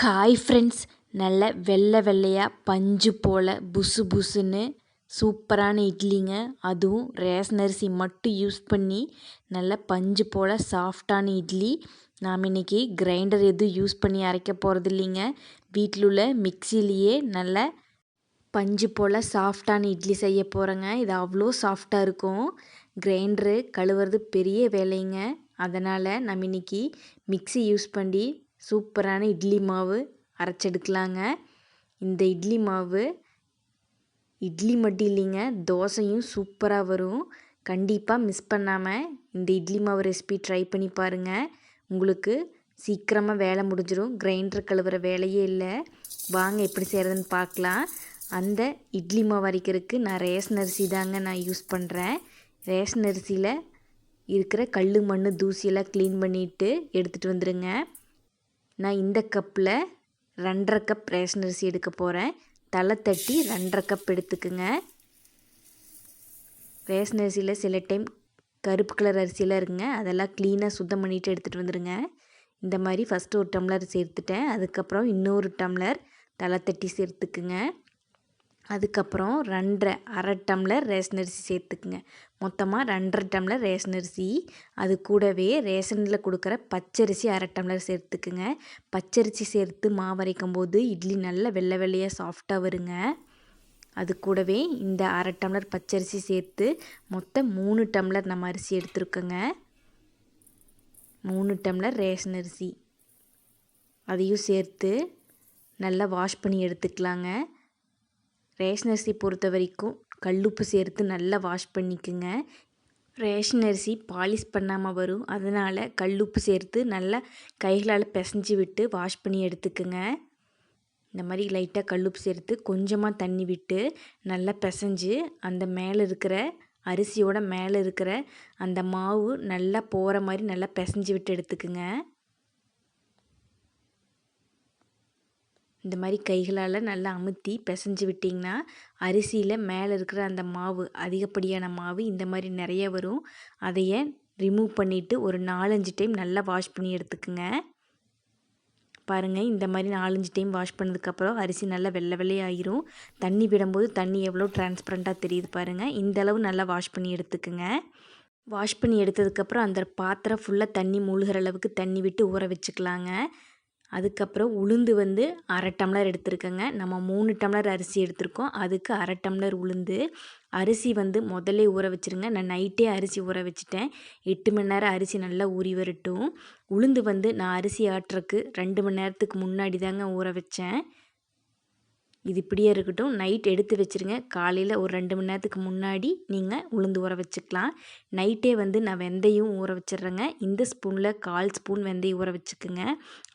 Hi friends நல்ல வெள்ளை வெள்ளையாக பஞ்சு போல் புசு புசுன்னு சூப்பரான இட்லிங்க. அதுவும் ரேஷன் அரிசி மட்டும் யூஸ் பண்ணி நல்ல பஞ்சு போல் சாஃப்டான இட்லி. நாம் இன்றைக்கி கிரைண்டர் எதுவும் யூஸ் பண்ணி அரைக்க போகிறது இல்லைங்க வீட்டில் உள்ள மிக்சிலேயே நல்ல பஞ்சு போல் சாஃப்டான இட்லி செய்ய போகிறேங்க இது அவ்வளோ சாஃப்டாக இருக்கும். கிரைண்டரு கழுவுறது பெரிய வேலைங்க. அதனால் நம்ம இன்றைக்கி மிக்சி யூஸ் பண்ணி சூப்பரான இட்லி மாவு அரைச்செடுக்கலாங்க. இந்த இட்லி மாவு இட்லி மட்டும் இல்லைங்க தோசையும் சூப்பராக வரும். கண்டிப்பாக மிஸ் பண்ணாமல் இந்த இட்லி மாவு ரெசிபி ட்ரை பண்ணி பாருங்கள் உங்களுக்கு சீக்கிரமாக வேலை முடிஞ்சிடும் கிரைண்டர் கழுவுற வேலையே இல்லை. வாங்க எப்படி செய்கிறதுன்னு பார்க்கலாம். அந்த இட்லி மாவு அரைக்கிறதுக்கு நான் ரேஷன் அரிசி தாங்க நான் யூஸ் பண்ணுறேன் ரேஷன் அரிசியில் இருக்கிற கல் மண் தூசியெல்லாம் க்ளீன் பண்ணிவிட்டு எடுத்துகிட்டு வந்துடுங்க நான் இந்த கப்பில் ரெண்டரை கப் ரேஷன் அரிசி எடுக்க போகிறேன். தலை தட்டி ரெண்டரை கப் எடுத்துக்குங்க. ரேஷன் அரிசியில் சில டைம் கருப்பு கலர் அரிசியெல்லாம் இருக்குங்க. அதெல்லாம் க்ளீனாக சுத்தம் பண்ணிவிட்டு எடுத்துகிட்டு வந்துடுங்க இந்த மாதிரி ஃபஸ்ட்டு ஒரு டம்ளர் சேர்த்துட்டேன். அதுக்கப்புறம் இன்னொரு டம்ளர் தலை தட்டி சேர்த்துக்குங்க. அதுக்கப்புறம் ரெண்டரை அரை டம்ளர் ரேஷன் அரிசி சேர்த்துக்குங்க. மொத்தமாக ரெண்டரை டம்ளர் ரேஷன் அரிசி அது கூடவே ரேஷனில் கொடுக்குற பச்சரிசி அரை டம்ளர் சேர்த்துக்குங்க. பச்சரிசி சேர்த்து மாவு அரைக்கும் போது இட்லி நல்ல வெள்ளை வெள்ளையாக சாஃப்டாக வருங்க. அது கூடவே இந்த அரை டம்ளர் பச்சரிசி சேர்த்து மொத்தம் மூணு டம்ளர் நம்ம அரிசி எடுத்துருக்கோங்க. மூணு டம்ளர் ரேஷன் அரிசி. அதையும் சேர்த்து நல்லா வாஷ் பண்ணி எடுத்துக்கலாங்க. ரேஷன் அரிசி பொறுத்த வரைக்கும் கல்லுப்பு சேர்த்து நல்லா வாஷ் பண்ணிக்கோங்க. ரேஷன் அரிசி பாலிஷ் பண்ணாமல் வரும். அதனால் கல்லுப்பு சேர்த்து நல்லா கைகளால் பிசைஞ்சு விட்டு வாஷ் பண்ணி எடுத்துக்கோங்க. இந்த மாதிரி லைட்டாக கல்லுப்பு சேர்த்து கொஞ்சமாக தண்ணி விட்டு நல்லா பிசைஞ்சு அந்த மேலே இருக்கிற அரிசியோட மேலே இருக்கிற அந்த மாவு நல்லா போகிற மாதிரி நல்லா பிசைஞ்சு விட்டு எடுத்துக்குங்க. இந்த மாதிரி கைகளால் நல்லா அமுத்தி பிசைஞ்சு விட்டிங்கன்னா அரிசியில் மேலே இருக்கிற அந்த மாவு அதிகப்படியான மாவு இந்த மாதிரி நிறைய வரும். அதையே ரிமூவ் பண்ணிவிட்டு ஒரு நாலஞ்சு டைம் நல்லா வாஷ் பண்ணி எடுத்துக்குங்க. பாருங்கள் இந்த மாதிரி நாலஞ்சு டைம் வாஷ் பண்ணதுக்கப்புறம் அரிசி நல்லா வெள்ளை வெள்ளையாயிரும் தண்ணி விடும்போது தண்ணி எவ்வளோ டிரான்ஸ்பரண்ட்டாக தெரியுது பாருங்கள் இந்தளவு நல்லா வாஷ் பண்ணி எடுத்துக்குங்க. வாஷ் பண்ணி எடுத்ததுக்கப்புறம் அந்த பாத்திரம் ஃபுல்லாக தண்ணி மூழ்கிற அளவுக்கு தண்ணி விட்டு ஊற வச்சுக்கலாங்க. அதுக்கப்புறம் உளுந்து வந்து அரை டம்ளர் எடுத்துருக்கேங்க. நம்ம மூணு டம்ளர் அரிசி எடுத்திருக்கோம். அதுக்கு அரை டம்ளர் உளுந்து. அரிசி வந்து முதல்ல ஊற வச்சுருங்க. நான் நைட்டே அரிசி ஊற வச்சுட்டேன். எட்டு மணி நேரம் அரிசி நல்லா ஊறி வரட்டும். உளுந்து வந்து நான் அரிசி ஆட்டுறக்கு ரெண்டு மணி நேரத்துக்கு முன்னாடி தாங்க ஊற வச்சேன். இது இப்படியே இருக்கட்டும். நைட் எடுத்து வச்சுருங்க. காலையில் ஒரு ரெண்டு மணி நேரத்துக்கு முன்னாடி நீங்கள் உளுந்து ஊற வச்சுக்கலாம். நைட்டே வந்து நான் வெந்தயம் ஊற வச்சிட்றேங்க. இந்த ஸ்பூனில் கால் ஸ்பூன் வெந்தயம் ஊற வச்சுக்குங்க.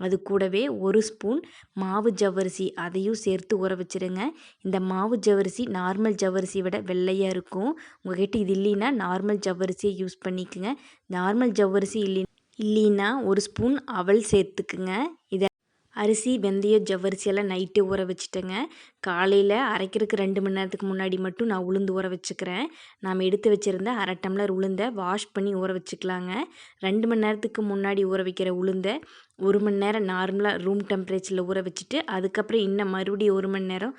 அது கூடவே ஒரு ஸ்பூன் மாவு ஜவ்வரிசி அதையும் சேர்த்து ஊற வச்சுருங்க. இந்த மாவு ஜவ்வரிசி நார்மல் ஜவ்வரிசி விட வெள்ளையாக இருக்கும். உங்கள்கிட்ட இது இல்லைன்னா நார்மல் ஜவ்வரிசியை யூஸ் பண்ணிக்கோங்க. நார்மல் ஜவ்வரிசி இல்லை இல்லைன்னா ஒரு ஸ்பூன் அவல் சேர்த்துக்குங்க. இதை அரிசி வெந்தயம் ஜவ்வரிசியெல்லாம் நைட்டு ஊற வச்சுட்டேங்க. காலையில் அரைக்கிறதுக்கு ரெண்டு மணி நேரத்துக்கு முன்னாடி மட்டும் நான் உளுந்து ஊற வச்சுக்கிறேன். நாம் எடுத்து வச்சுருந்த அரை டம்ளர் உளுந்தை வாஷ் பண்ணி ஊற வச்சுக்கலாங்க. ரெண்டு மணி நேரத்துக்கு முன்னாடி ஊற வைக்கிற உளுந்தை ஒரு மணி நேரம் நார்மலாக ரூம் டெம்பரேச்சரில் ஊற வச்சுட்டு அதுக்கப்புறம் இன்னும் மறுபடியும் ஒரு மணி நேரம்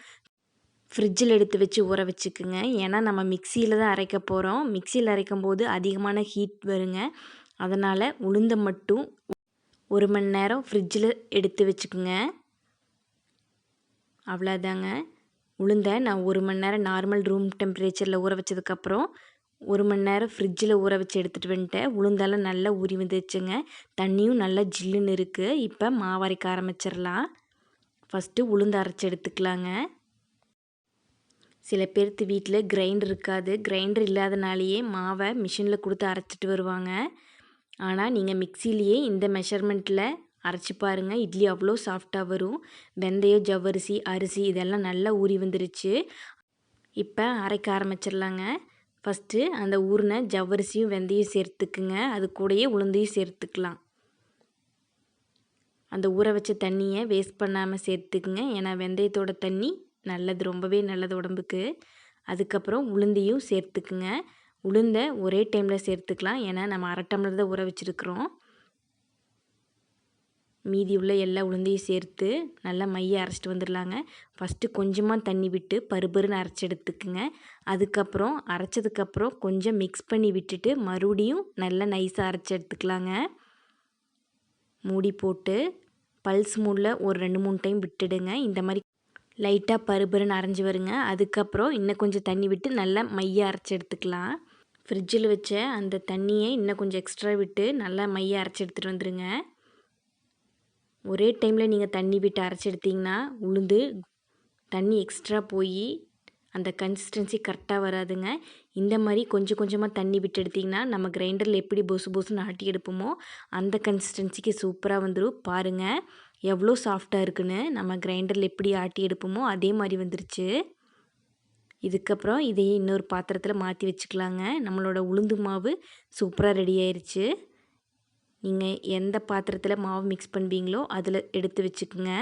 ஃப்ரிட்ஜில் எடுத்து வச்சு ஊற வச்சுக்குங்க. ஏன்னா நம்ம மிக்சியில் தான் அரைக்க போகிறோம் மிக்சியில் அரைக்கும் போது அதிகமான ஹீட் வருங்க. அதனால் உளுந்தை மட்டும் ஒரு மணி நேரம் ஃப்ரிட்ஜில் எடுத்து வச்சுக்கோங்க. அவ்வளோதாங்க உளுந்த நான் ஒரு மணி நேரம் நார்மல் ரூம் டெம்பரேச்சரில் ஊற வச்சதுக்கப்புறம் ஒரு மணி நேரம் ஃப்ரிட்ஜில் ஊற வச்சு எடுத்துகிட்டு வந்துட்டேன். உளுந்தெல்லாம் நல்லா உரி வந்துச்சுங்க தண்ணியும் நல்லா ஜில்லுன்னு இருக்குது இப்போ மாவு அரைக்க ஆரம்பிச்சிடலாம். ஃபஸ்ட்டு உளுந்து அரைச்சி எடுத்துக்கலாங்க. சில பேர்த்து வீட்டில் கிரைண்டர் இருக்காது. கிரைண்டர் இல்லாதனாலேயே மாவை மிஷினில் கொடுத்து அரைச்சிட்டு வருவாங்க. ஆனால் நீங்கள் மிக்சிலேயே இந்த மெஷர்மெண்ட்டில் அரைச்சி பாருங்கள் இட்லி அவ்வளோ சாஃப்டாக வரும். வெந்தயம் ஜவ்வரிசி அரிசி இதெல்லாம் நல்லா ஊறி வந்துருச்சு. இப்போ அரைக்க ஆரம்பிச்சிடலாங்க. ஃபஸ்ட்டு அந்த ஊறின ஜவ்வரிசியும் வெந்தயம் சேர்த்துக்குங்க. அது கூடயே உளுந்தையும் சேர்த்துக்கலாம். அந்த ஊற வச்ச தண்ணியை வேஸ்ட் பண்ணாமல் சேர்த்துக்குங்க. ஏன்னா வெந்தயத்தோட தண்ணி நல்லது ரொம்பவே நல்லது உடம்புக்கு. அதுக்கப்புறம் உளுந்தையும் சேர்த்துக்குங்க. உளுந்தை ஒரே டைமில் சேர்த்துக்கலாம். ஏன்னா நம்ம அரை டம்ளர் தான் ஊற வச்சுருக்குறோம். மீதி உள்ள எல்லா உளுந்தையும் சேர்த்து நல்லா மைய அரைச்சிட்டு வந்துடலாங்க. ஃபஸ்ட்டு கொஞ்சமாக தண்ணி விட்டு பருபருன்னு அரைச்சி எடுத்துக்குங்க. அதுக்கப்புறம் அரைச்சதுக்கப்புறம் கொஞ்சம் மிக்ஸ் பண்ணி விட்டுட்டு மறுபடியும் நல்லா நைஸாக அரைச்சி எடுத்துக்கலாங்க. மூடி போட்டு பல்ஸ் மூடில் ஒரு ரெண்டு மூணு டைம் விட்டுடுங்க. இந்த மாதிரி லைட்டாக பருபருன்னு அரைஞ்சி வருங்க. அதுக்கப்புறம் இன்னும் கொஞ்சம் தண்ணி விட்டு நல்லா மைய அரைச்சி எடுத்துக்கலாம். ஃப்ரிட்ஜில் வச்ச அந்த தண்ணியை இன்னும் கொஞ்சம் எக்ஸ்ட்ரா விட்டு நல்லா மையை அரைச்சி எடுத்துகிட்டு வந்துடுங்க ஒரே டைமில் நீங்கள் தண்ணி விட்டு அரைச்சி எடுத்திங்கன்னா உளுந்து தண்ணி எக்ஸ்ட்ரா போய் அந்த கன்சிஸ்டன்சி கரெக்டாக வராதுங்க. இந்த மாதிரி கொஞ்சம் கொஞ்சமாக தண்ணி விட்டு எடுத்திங்கன்னா நம்ம கிரைண்டரில் எப்படி பொசு பொசுன்னு ஆட்டி எடுப்போமோ அந்த கன்சிஸ்டன்சிக்கு சூப்பராக வந்துடும் பாருங்கள் எவ்வளோ சாஃப்டாக இருக்குன்னு நம்ம கிரைண்டரில் எப்படி ஆட்டி எடுப்போமோ அதே மாதிரி வந்துருச்சு. இதுக்கப்புறம் இதையே இன்னொரு பாத்திரத்தில் மாற்றி வச்சுக்கலாங்க. நம்மளோட உளுந்து மாவு சூப்பராக ரெடி ஆயிடுச்சு நீங்கள் எந்த பாத்திரத்தில் மாவு மிக்ஸ் பண்ணுவீங்களோ அதில் எடுத்து வச்சுக்கோங்க.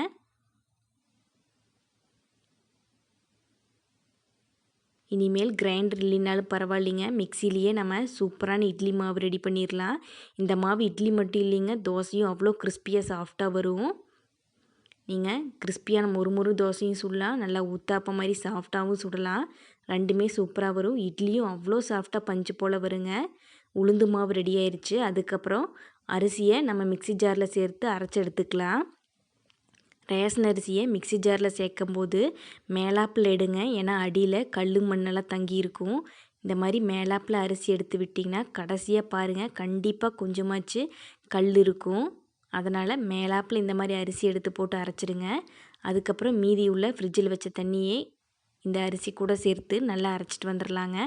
இனிமேல் கிரைண்டர் இல்லைனாலும் பரவாயில்லைங்க. மிக்சிலேயே நம்ம சூப்பரான இட்லி மாவு ரெடி பண்ணிடலாம். இந்த மாவு இட்லி மட்டும் இல்லைங்க தோசையும் அவ்வளோ கிறிஸ்பியாக சாஃப்டாக வரும். நீங்கள் கிறிஸ்பியான முறுமுறு தோசையும் சுடலாம். நல்லா ஊத்தாப்பம் மாதிரி சாஃப்டாகவும் சுடலாம். ரெண்டுமே சூப்பராக வரும். இட்லியும் அவ்வளோ சாஃப்டாக பஞ்சு போல் வருங்க. உளுந்து மாவு ரெடி ஆயிடுச்சு அதுக்கப்புறம் அரிசியை நம்ம மிக்சி ஜாரில் சேர்த்து அரைச்சி எடுத்துக்கலாம். ரேஷன் அரிசியை மிக்சி ஜாரில் சேர்க்கும் போது மேலாப்பில் எடுங்க. ஏன்னா அடியில் கல் மண்ணெல்லாம் தங்கி இருக்கும். இந்த மாதிரி மேலாப்பில் அரிசி எடுத்து விட்டிங்கன்னா கடைசியாக பாருங்கள் கண்டிப்பாக கொஞ்சமாச்சு கல் இருக்கும். அதனால் மேலாப்பில் இந்த மாதிரி அரிசி எடுத்து போட்டு அரைச்சிடுங்க. அதுக்கப்புறம் மீதி உள்ள ஃப்ரிட்ஜில் வச்ச தண்ணியை இந்த அரிசி கூட சேர்த்து நல்லா அரைச்சிட்டு வந்துடலாங்க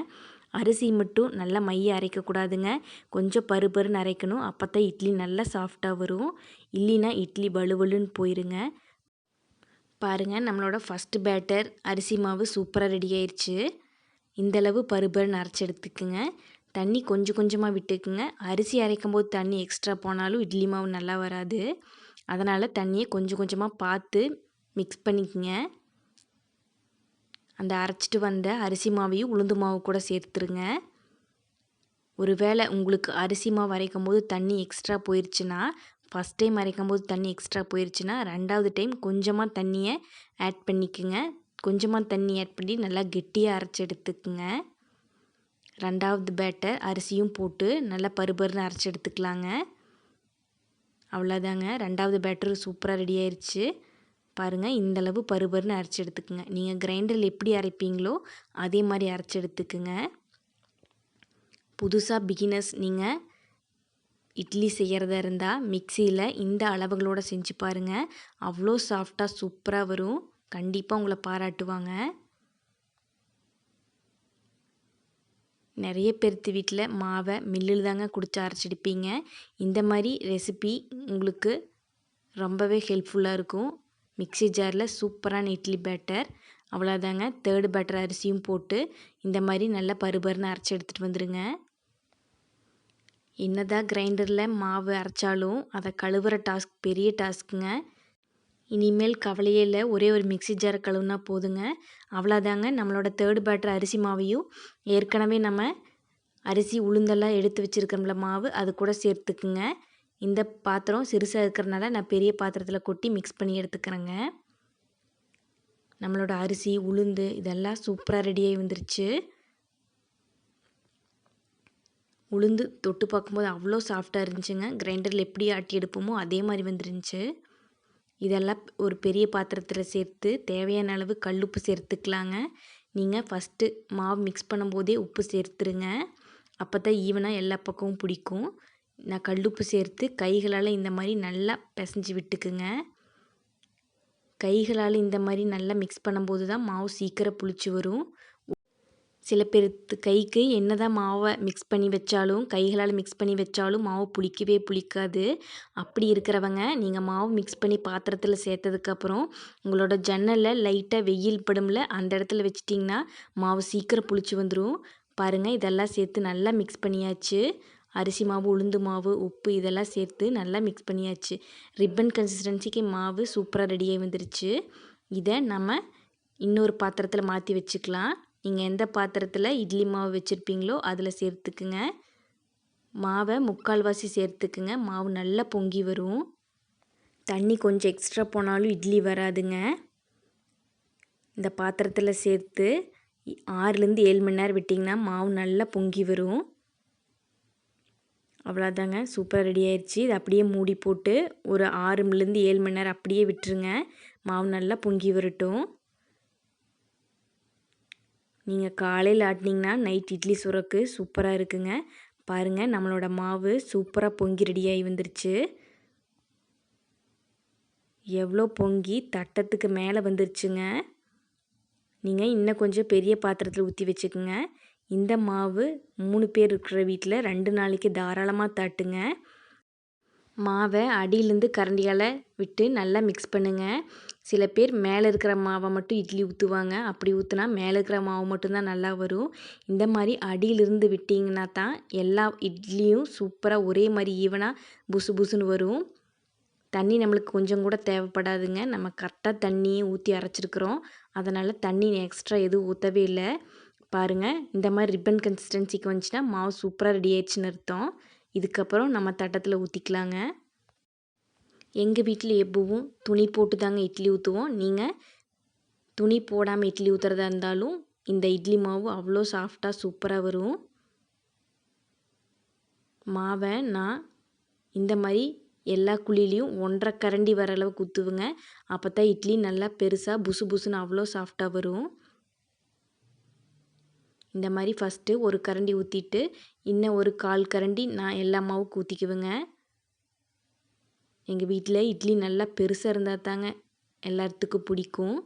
அரிசி மட்டும் நல்லா மைய அரைக்கக்கூடாதுங்க கொஞ்சம் பருபருன்னு அரைக்கணும். அப்போ தான் இட்லி நல்லா சாஃப்டாக வரும். இல்லைன்னா இட்லி வலுவலுன்னு போயிருங்க. பாருங்கள் நம்மளோட ஃபஸ்ட்டு பேட்டர் அரிசி மாவு சூப்பராக ரெடி ஆயிடுச்சு இந்தளவு பருபருன்னு அரைச்சி எடுத்துக்குங்க. தண்ணி கொஞ்சம் கொஞ்சமாக விட்டுக்குங்க. அரிசி அரைக்கும் போது தண்ணி எக்ஸ்ட்ரா போனாலும் இட்லி மாவு நல்லா வராது. அதனால் தண்ணியை கொஞ்சம் கொஞ்சமாக பார்த்து மிக்ஸ் பண்ணிக்கங்க. அந்த அரைச்சிட்டு வந்த அரிசி மாவையும் உளுந்து மாவு கூட சேர்த்துருங்க. ஒருவேளை உங்களுக்கு அரிசி மாவு அரைக்கும் போது தண்ணி எக்ஸ்ட்ரா போயிடுச்சுன்னா ஃபஸ்ட் டைம் அரைக்கும் போது தண்ணி எக்ஸ்ட்ரா போயிடுச்சுன்னா ரெண்டாவது டைம் கொஞ்சமாக தண்ணியை ஆட் பண்ணிக்கோங்க. கொஞ்சமாக தண்ணி ஆட் பண்ணி நல்லா கெட்டியாக அரைச்சி எடுத்துக்குங்க. ரெண்டாவது பேட்டர் அரிசியும் போட்டு நல்லா பருபருன்னு அரைச்சி எடுத்துக்கலாங்க. அவ்வளோதாங்க. ரெண்டாவது பேட்டர் சூப்பராக ரெடி ஆயிடுச்சு பாருங்கள் இந்தளவு பருபருன்னு அரைச்சி எடுத்துக்குங்க. நீங்கள் கிரைண்டரில் எப்படி அரைப்பீங்களோ அதே மாதிரி அரைச்சி எடுத்துக்குங்க. புதுசாக பிகினர்ஸ் நீங்கள் இட்லி செய்கிறதா இருந்தால் மிக்சியில் இந்த அளவுகளோடு செஞ்சு பாருங்கள் அவ்வளோ சாஃப்டாக சூப்பராக வரும். கண்டிப்பாக உங்களை பாராட்டுவாங்க. நிறைய பேர்த்து வீட்டில் மாவை மில்லில் தாங்க குடிச்சு அரைச்சிடுப்பீங்க இந்த மாதிரி ரெசிபி உங்களுக்கு ரொம்பவே ஹெல்ப்ஃபுல்லாக இருக்கும். மிக்சி ஜாரில் சூப்பரான இட்லி பேட்டர் அவ்வளோதாங்க தேர்டு பேட்டர் அரிசியும் போட்டு இந்த மாதிரி நல்லா பருபருன்னு அரைச்சி எடுத்துகிட்டு வந்துடுங்க என்னதான் கிரைண்டரில் மாவு அரைச்சாலும் அதை கழுவுற டாஸ்க் பெரிய டாஸ்க்குங்க இனிமேல் கவலையே இல்லை. ஒரே ஒரு மிக்சி ஜாரை கழுவுனா போதுங்க. அவ்வளோதாங்க. நம்மளோட தேர்டு பேட்டர் அரிசி மாவையும் ஏற்கனவே நம்ம அரிசி உளுந்தெல்லாம் எடுத்து வச்சுருக்கோம்ல மாவு அது கூட சேர்த்துக்குங்க. இந்த பாத்திரம் சிறுசாக இருக்கிறனால நான் பெரிய பாத்திரத்தில் கொட்டி மிக்ஸ் பண்ணி எடுத்துக்கிறேங்க. நம்மளோட அரிசி உளுந்து இதெல்லாம் சூப்பராக ரெடியாகி வந்துருச்சு. உளுந்து தொட்டு பார்க்கும்போது அவ்வளோ சாஃப்டாக இருந்துச்சுங்க. கிரைண்டரில் எப்படி ஆட்டி எடுப்போமோ அதே மாதிரி வந்துருந்துச்சு. இதெல்லாம் ஒரு பெரிய பாத்திரத்தில் சேர்த்து தேவையான அளவு கல்லுப்பு சேர்த்துக்கலாங்க. நீங்கள் ஃபஸ்ட்டு மாவு மிக்ஸ் பண்ணும்போதே உப்பு சேர்த்துருங்க. அப்போ தான் ஈவனாக எல்லா பக்கமும் பிடிக்கும். நான் கல்லுப்பு சேர்த்து கைகளால் இந்த மாதிரி நல்லா பிசைஞ்சு விட்டுக்குங்க. கைகளால் இந்த மாதிரி நல்லா மிக்ஸ் பண்ணும்போது தான் மாவு சீக்கிரம் புளிச்சு வரும். சில பேர்த்து கைக்கு என்ன தான் மாவை மிக்ஸ் பண்ணி வச்சாலும் கைகளால் மிக்ஸ் பண்ணி வச்சாலும் மாவு புளிக்கவே புளிக்காது. அப்படி இருக்கிறவங்க நீங்கள் மாவு மிக்ஸ் பண்ணி பாத்திரத்தில் சேர்த்ததுக்கப்புறம் உங்களோட ஜன்னலில் லைட்டாக வெயில் படும்ல அந்த இடத்துல வச்சிட்டிங்கன்னா மாவு சீக்கிரம் புளிச்சு வந்துடும் பாருங்கள் இதெல்லாம் சேர்த்து நல்லா மிக்ஸ் பண்ணியாச்சு. அரிசி மாவு உளுந்து மாவு உப்பு இதெல்லாம் சேர்த்து நல்லா மிக்ஸ் பண்ணியாச்சு. ரிப்பன் கன்சிஸ்டன்சிக்கு மாவு சூப்பராக ரெடியாகி வந்துருச்சு. இதை நம்ம இன்னொரு பாத்திரத்தில் மாற்றி வச்சுக்கலாம். நீங்கள் எந்த பாத்திரத்தில் இட்லி மாவு வச்சுருப்பீங்களோ அதில் சேர்த்துக்குங்க. மாவை முக்கால்வாசி சேர்த்துக்குங்க. மாவு நல்லா பொங்கி வரும். தண்ணி கொஞ்சம் எக்ஸ்ட்ரா போனாலும் இட்லி வராதுங்க. இந்த பாத்திரத்தில் சேர்த்து ஆறுலேருந்து ஏழு மணி நேரம் விட்டிங்கன்னா மாவு நல்லா பொங்கி வரும். அவ்வளோதாங்க சூப்பராக ரெடி ஆயிடுச்சு இது அப்படியே மூடி போட்டு ஒரு ஆறுலேருந்து ஏழு மணி நேரம் அப்படியே விட்டுருங்க. மாவு நல்லா பொங்கி வரட்டும். நீங்கள் காலையில் ஆட்டினீங்கன்னா நைட் இட்லி சுரக்கு சூப்பராக இருக்குங்க. பாருங்கள் நம்மளோட மாவு சூப்பராக பொங்கி ரெடியாகி வந்துருச்சு. எவ்வளோ பொங்கி தட்டத்துக்கு மேலே வந்துருச்சுங்க. நீங்கள் இன்னும் கொஞ்சம் பெரிய பாத்திரத்தில் ஊற்றி வச்சுக்கோங்க. இந்த மாவு மூணு பேர் இருக்கிற வீட்டில் ரெண்டு நாளைக்கு தாராளமாக தட்டுங்க. மாவை அடியிலேருந்து கரண்டியால் விட்டு நல்லா மிக்ஸ் பண்ணுங்கள் சில பேர் மேலே இருக்கிற மாவை மட்டும் இட்லி ஊற்றுவாங்க அப்படி ஊற்றுனா மேலே இருக்கிற மாவு மட்டும்தான் நல்லா வரும். இந்த மாதிரி அடியிலிருந்து விட்டிங்கன்னா தான் எல்லா இட்லியும் சூப்பராக ஒரே மாதிரி ஈவனாக புசு புசுன்னு வரும். தண்ணி நம்மளுக்கு கொஞ்சம் கூட தேவைப்படாதுங்க. நம்ம கரெக்டாக தண்ணியை ஊற்றி அரைச்சிருக்கிறோம். அதனால் தண்ணி எக்ஸ்ட்ரா எதுவும் ஊற்றவே இல்லை. பாருங்கள் இந்த மாதிரி ரிப்பன் கன்சிஸ்டன்சிக்கு வந்துச்சுன்னா மாவு சூப்பராக ரெடி ஆயிடுச்சுன்னு அர்த்தம். இதுக்கப்புறம் நம்ம தட்டத்தில் ஊற்றிக்கலாங்க எங்கள் வீட்டில் எப்பவும் துணி போட்டு தாங்க இட்லி ஊற்றுவோம் நீங்கள் துணி போடாமல் இட்லி ஊற்றுறதா இருந்தாலும் இந்த இட்லி மாவு அவ்வளோ சாஃப்டாக சூப்பராக வரும். மாவை நான் இந்த மாதிரி எல்லா குழிலையும் ஒன்றரை கரண்டி வர அளவுக்கு ஊற்றுவேங்க அப்போ தான் இட்லி நல்லா பெருசாக புசு புசுன்னு அவ்வளோ சாஃப்டாக வரும். இந்த மாதிரி ஃபஸ்ட்டு ஒரு கரண்டி ஊற்றிட்டு இன்னும் ஒரு கால் கரண்டி நான் எல்லா மாவுக்கு ஊற்றிக்குவேங்க எங்கள் வீட்டில் இட்லி நல்லா பெருசாக இருந்தால் தாங்க எல்லாத்துக்கும் பிடிக்கும்.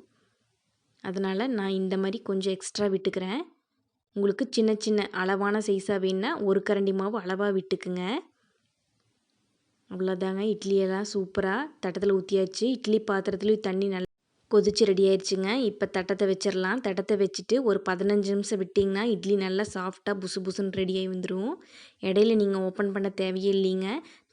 அதனால் நான் இந்த மாதிரி கொஞ்சம் எக்ஸ்ட்ரா விட்டுக்கிறேன். உங்களுக்கு சின்ன சின்ன அளவான சைஸாக வேணுன்னா ஒரு கரண்டி மாவு அளவாக விட்டுக்குங்க. அவ்வளோதாங்க இட்லியெல்லாம் சூப்பராக தட்டத்தில் ஊற்றியாச்சு இட்லி பாத்திரத்துலேயும் தண்ணி நல்லா கொதிச்சு ரெடி ஆயிடுச்சுங்க இப்போ தட்டத்தை வச்சிடலாம் தட்டத்தை வச்சுட்டு ஒரு பதினஞ்சு நிமிஷம் விட்டிங்கன்னா இட்லி நல்லா சாஃப்டாக புசு புசுன்னு ரெடியாகி வந்துடும் இடையில நீங்கள் ஓப்பன் பண்ண தேவையே இல்லைங்க.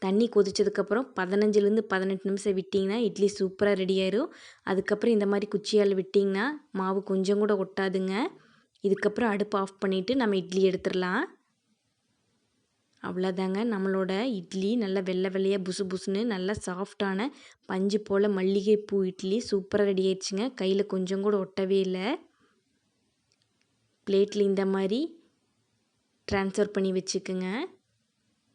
தண்ணி கொதிச்சதுக்கப்புறம் பதினஞ்சுலேருந்து பதினெட்டு நிமிஷம் விட்டிங்கன்னா இட்லி சூப்பராக ரெடி ஆயிரும். அதுக்கப்புறம் இந்த மாதிரி குச்சியால் விட்டிங்கன்னா மாவு கொஞ்சம் கூட ஒட்டாதுங்க. இதுக்கப்புறம் அடுப்பு ஆஃப் பண்ணிவிட்டு நம்ம இட்லி எடுத்துடலாம் அவ்வளோதாங்க. நம்மளோட இட்லி நல்லா வெள்ளை வெள்ளையாக புசு புசுன்னு நல்லா சாஃப்டான பஞ்சு போல் மல்லிகைப்பூ இட்லி சூப்பராக ரெடி ஆயிடுச்சுங்க. கையில் கொஞ்சம் கூட ஒட்டவே இல்லை. பிளேட்டில் இந்த மாதிரி ட்ரான்ஸ்ஃபர் பண்ணி வச்சுக்குங்க.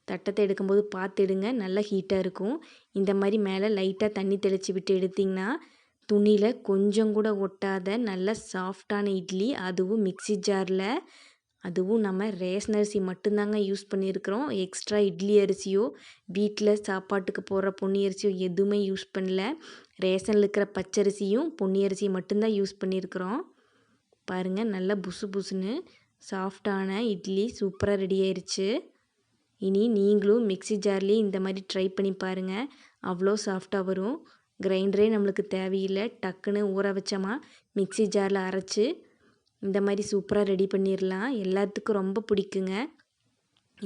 தட்டத்தை எடுக்கும்போது பார்த்து எடுங்க. நல்லா ஹீட்டாக இருக்கும். இந்த மாதிரி மேலே லைட்டாக தண்ணி தெளித்து விட்டு எடுத்திங்கன்னா துணியில் கொஞ்சம் கூட ஒட்டாத நல்ல சாஃப்டான இட்லி. அதுவும் மிக்சி ஜாரில். அதுவும் நம்ம ரேஷன் அரிசி மட்டும்தாங்க யூஸ் பண்ணியிருக்கிறோம். எக்ஸ்ட்ரா இட்லி அரிசியோ வீட்டில் சாப்பாட்டுக்கு போடுற பொன்னி அரிசியோ எதுவுமே யூஸ் பண்ணல. ரேஷனில் இருக்கிற பச்சரிசியும் பொன்னி அரிசி மட்டும்தான் யூஸ் பண்ணியிருக்கிறோம். பாருங்கள் நல்லா புசு புசுன்னு சாஃப்டான இட்லி சூப்பராக ரெடி ஆயிடுச்சு இனி நீங்களும் மிக்சி ஜார்லேயே இந்த மாதிரி ட்ரை பண்ணி பாருங்கள் அவ்வளோ சாஃப்டாக வரும். கிரைண்டரே நம்மளுக்கு தேவையில்லை. டக்குன்னு ஊற வச்சோமா மிக்சி ஜாரில் அரைச்சி இந்த மாதிரி சூப்பராக ரெடி பண்ணிடலாம் எல்லாத்துக்கும் ரொம்ப பிடிக்குங்க.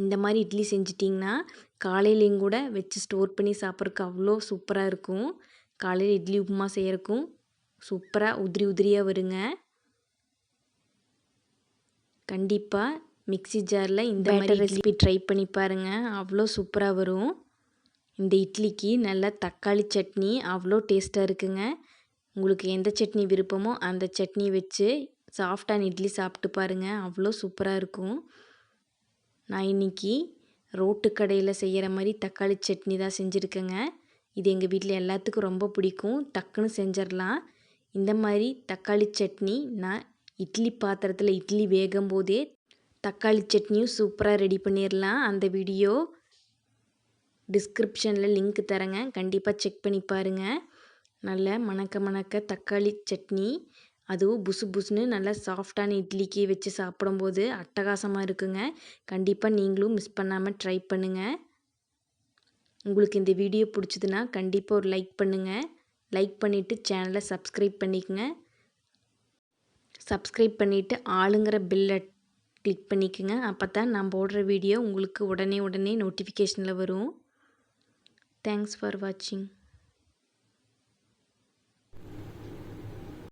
இந்த மாதிரி இட்லி செஞ்சிட்டிங்கன்னா காலையிலையும் கூட வச்சு ஸ்டோர் பண்ணி சாப்பிட்றதுக்கு அவ்வளோ சூப்பராக இருக்கும். காலையில் இட்லி உப்புமா செய்கிறக்கும் சூப்பராக உதிரி உதிரியாக வருங்க. கண்டிப்பாக மிக்சி ஜாரில் இந்த மாதிரி ரெசிபி ட்ரை பண்ணி பாருங்கள் அவ்வளோ சூப்பராக வரும். இந்த இட்லிக்கு நல்ல தக்காளி சட்னி அவ்வளோ டேஸ்ட்டாக இருக்குங்க. உங்களுக்கு எந்த சட்னி விருப்பமோ அந்த சட்னி வச்சு சாஃப்டான இட்லி சாப்பிட்டு பாருங்கள் அவ்வளோ சூப்பராக இருக்கும். நான் இன்றைக்கி ரோட்டு கடையில் செய்கிற மாதிரி தக்காளி சட்னி தான் செஞ்சுருக்கேங்க. இது எங்கள் வீட்டில் எல்லாத்துக்கும் ரொம்ப பிடிக்கும். டக்குன்னு செஞ்சிடலாம் இந்த மாதிரி தக்காளி சட்னி நான் இட்லி பாத்திரத்தில் இட்லி வேகும் போதே தக்காளி சட்னியும் சூப்பராக ரெடி பண்ணிடலாம் அந்த வீடியோ டிஸ்கிரிப்ஷனில் லிங்க் தரேங்க. கண்டிப்பாக செக் பண்ணி பாருங்கள் நல்ல மணக்க மணக்க தக்காளி சட்னி. அதுவும் புசு புசுன்னு நல்லா சாஃப்டான இட்லிக்கு வச்சு சாப்பிடும்போது அட்டகாசமாக இருக்குங்க. கண்டிப்பாக நீங்களும் மிஸ் பண்ணாமல் ட்ரை பண்ணுங்கள் உங்களுக்கு இந்த வீடியோ பிடிச்சதுன்னா கண்டிப்பாக ஒரு லைக் பண்ணுங்கள் லைக் பண்ணிவிட்டு சேனலை சப்ஸ்கிரைப் பண்ணிக்கோங்க. சப்ஸ்கிரைப் பண்ணிவிட்டு ஆளுங்கிற பில்லை கிளிக் பண்ணிக்கோங்க. அப்போ தான் நான் போடுற வீடியோ உங்களுக்கு உடனே உடனே நோட்டிஃபிகேஷனில் வரும். தேங்க்ஸ் ஃபார் வாட்சிங்